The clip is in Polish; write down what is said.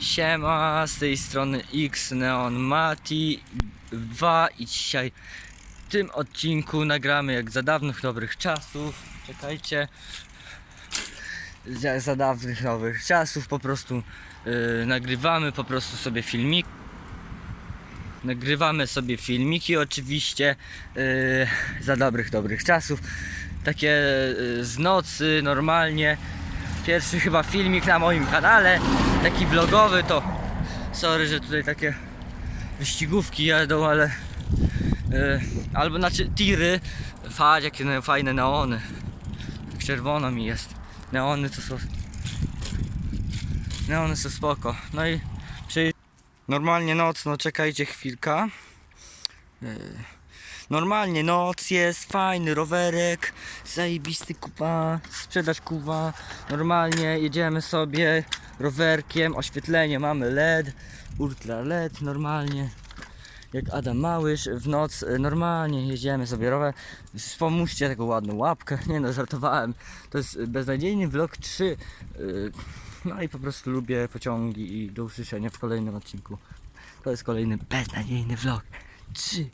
Siema, z tej strony X Neon Mati 2 i dzisiaj w tym odcinku nagramy jak za dawnych dobrych czasów. Czekajcie. Za, za dawnych nowych czasów po prostu yy, nagrywamy po prostu sobie filmik. Nagrywamy sobie filmiki oczywiście yy, za dobrych dobrych czasów. Takie yy, z nocy normalnie. Pierwszy chyba filmik na moim kanale, taki vlogowy to sorry, że tutaj takie wyścigówki jadą, ale yy, albo znaczy tiry, fać jakie ne- fajne neony. Tak czerwono mi jest. Neony to są Neony są spoko. No i przy... normalnie noc, no czekajcie chwilka. Yy, Normalnie noc jest, fajny rowerek, zajebisty kupa, sprzedaż kuwa. Normalnie jedziemy sobie rowerkiem, oświetlenie mamy LED, ultra LED normalnie. Jak Adam Małysz w noc e, normalnie jedziemy sobie rower. Wspomóżcie taką ładną łapkę. Nie no, żartowałem. To jest beznadziejny vlog 3. Yy, No i po prostu lubię pociągi i do usłyszenia w kolejnym odcinku. To jest kolejny beznadziejny vlog 3.